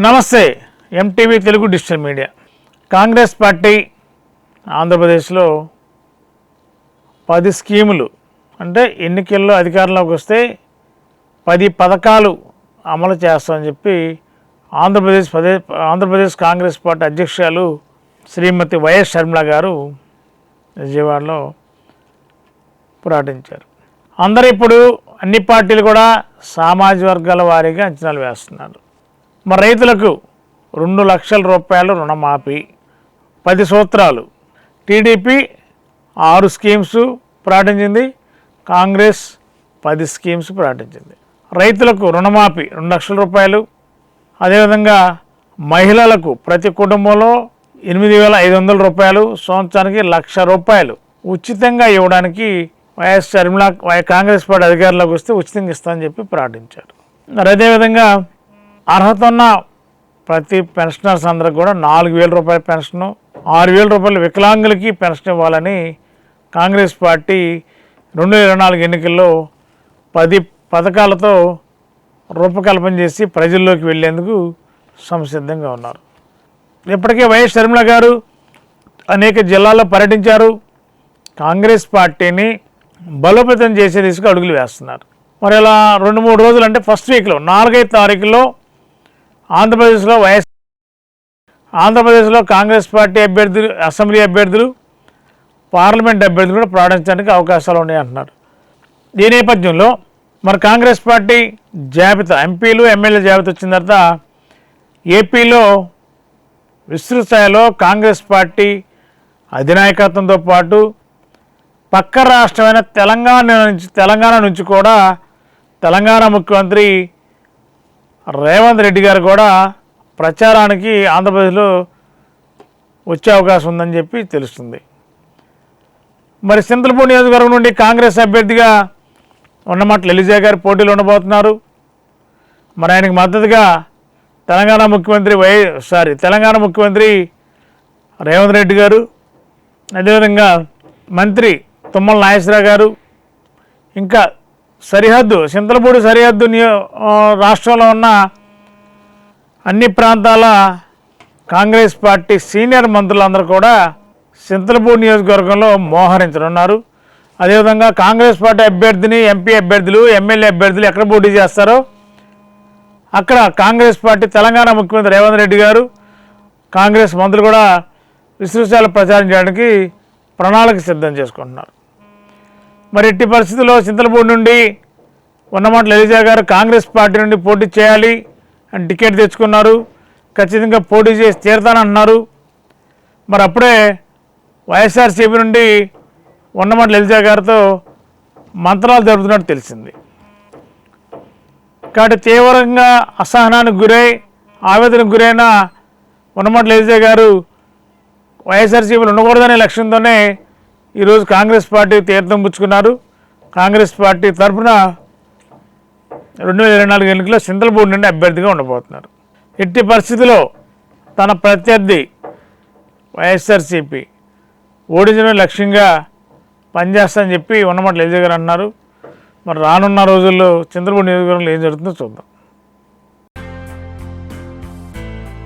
నమస్తే MTV Telugu digital media. Congress party ఆంధ్రప్రదేశ్లో పది స్కీములు అంటే ఎన్నికల్లో అధికారంలోకి వస్తే పది పథకాలు అమలు చేస్తామని చెప్పి ఆంధ్రప్రదేశ్ పదే ఆంధ్రప్రదేశ్ కాంగ్రెస్ పార్టీ అధ్యక్షురాలు శ్రీమతి వైఎస్ షర్మిల గారు విజయవాడలో ప్రకటించారు. అందరూ ఇప్పుడు అన్ని పార్టీలు కూడా సామాజిక వర్గాల వారీగా అంచనాలు వేస్తున్నారు. మరి రైతులకు రెండు లక్షల రూపాయలు రుణమాఫీ పది సూత్రాలు. టీడీపీ ఆరు స్కీమ్స్ ప్రకటించింది కాంగ్రెస్ పది స్కీమ్స్ ప్రకటించింది రైతులకు రుణమాఫీ రెండు లక్షల రూపాయలు. అదేవిధంగా మహిళలకు ప్రతి కుటుంబంలో ఎనిమిది వేల ఐదు వందల రూపాయలు సంవత్సరానికి లక్ష రూపాయలు ఉచితంగా ఇవ్వడానికి వైఎస్ షర్మిల వై- కాంగ్రెస్ పార్టీ అధికారంలోకి వస్తే ఉచితంగా ఇస్తామని చెప్పి ప్రకటించారు మరి అదేవిధంగా అర్హత ఉన్న ప్రతి పెన్షనర్స్ అందరికి కూడా నాలుగు వేల రూపాయల పెన్షను ఆరు వేల రూపాయలు వికలాంగులకి పెన్షన్ ఇవ్వాలని కాంగ్రెస్ పార్టీ రెండు వేల ఇరవై నాలుగు ఎన్నికల్లో పది పథకాలతో రూపకల్పన చేసి ప్రజల్లోకి వెళ్ళేందుకు సంసిద్ధంగా ఉన్నారు. ఇప్పటికే వైఎస్ షర్మిల గారు అనేక జిల్లాల్లో పర్యటించారు. కాంగ్రెస్ పార్టీని బలోపేతం చేసే దిశగా అడుగులు వేస్తున్నారు. మరి ఇలా రెండు మూడు రోజులు అంటే ఫస్ట్ వీక్లో నాలుగైదు తారీఖులో ఆంధ్రప్రదేశ్లో వైఎస్ ఆంధ్రప్రదేశ్లో కాంగ్రెస్ పార్టీ అభ్యర్థులు అసెంబ్లీ అభ్యర్థులు పార్లమెంట్ అభ్యర్థులు కూడా ప్రకటించడానికి అవకాశాలు ఉన్నాయంటున్నారు. ఈ నేపథ్యంలో మరి కాంగ్రెస్ పార్టీ జాబితా ఎంపీలు ఎమ్మెల్యే జాబితా వచ్చిన తర్వాత ఏపీలో విస్తృత స్థాయిలో కాంగ్రెస్ పార్టీ అధినాయకత్వంతో పాటు పక్క రాష్ట్రమైన తెలంగాణ నుంచి తెలంగాణ నుంచి కూడా తెలంగాణ ముఖ్యమంత్రి రేవంత్ రెడ్డి గారు కూడా ప్రచారానికి ఆంధ్రప్రదేశ్లో వచ్చే అవకాశం ఉందని చెప్పి తెలుస్తుంది. మరి సింతలపూడి నియోజకవర్గం నుండి కాంగ్రెస్ అభ్యర్థిగా ఉన్నమాట ఎలిజా గారు పోటీలో ఉండబోతున్నారు. మరి ఆయనకు మద్దతుగా తెలంగాణ ముఖ్యమంత్రి వై సారీ తెలంగాణ ముఖ్యమంత్రి రేవంత్ రెడ్డి గారు అదేవిధంగా మంత్రి తుమ్మల నాగేశ్వరరావు గారు ఇంకా సరిహద్దు చింతలపూడి సరిహద్దు నియో రాష్ట్రంలో ఉన్న అన్ని ప్రాంతాల కాంగ్రెస్ పార్టీ సీనియర్ మంత్రులందరూ కూడా చింతలపూడి నియోజకవర్గంలో మోహరించనున్నారు. అదేవిధంగా కాంగ్రెస్ పార్టీ అభ్యర్థిని ఎంపీ అభ్యర్థులు ఎమ్మెల్యే అభ్యర్థులు ఎక్కడ పోటీ చేస్తారో అక్కడ కాంగ్రెస్ పార్టీ తెలంగాణ ముఖ్యమంత్రి రేవంత్ రెడ్డి గారు కాంగ్రెస్ మంత్రులు కూడా విస్తృతాలు ప్రచారం చేయడానికి ప్రణాళిక సిద్ధం చేసుకుంటున్నారు. మరి ఎట్టి పరిస్థితుల్లో చింతలపూడి నుండి ఉన్నమాట ఎలిజా గారు కాంగ్రెస్ పార్టీ నుండి పోటీ చేయాలి అని టికెట్ తెచ్చుకున్నారు. ఖచ్చితంగా పోటీ చేసి తీరుతానంటున్నారు. మరి అప్పుడే వైఎస్ఆర్సీపీ నుండి ఉన్నమాట ఎలిజా గారితో మంత్రాలు జరుపుతున్నట్టు తెలిసింది. కాబట్టి తీవ్రంగా అసహనానికి గురై ఆవేదనకు గురైన ఉన్నమాట ఎలిజా గారు వైఎస్ఆర్సీపీలు ఉండకూడదనే లక్ష్యంతోనే ఈరోజు కాంగ్రెస్ పార్టీ తీర్థం పుచ్చుకున్నారు. కాంగ్రెస్ పార్టీ తరఫున రెండు వేల ఇరవై నాలుగు ఎన్నికల్లో సింతలపూడి నుండి అభ్యర్థిగా ఉండబోతున్నారు. ఎట్టి పరిస్థితిలో తన ప్రత్యర్థి వైఎస్ఆర్సీపీ ఓడించడం లక్ష్యంగా పనిచేస్తానని చెప్పి ఉన్నమాట ఎలిజా గారు అన్నారు. మరి రానున్న రోజుల్లో చంద్రబాబు నియోజకవర్గంలో ఏం జరుగుతుందో చూద్దాం.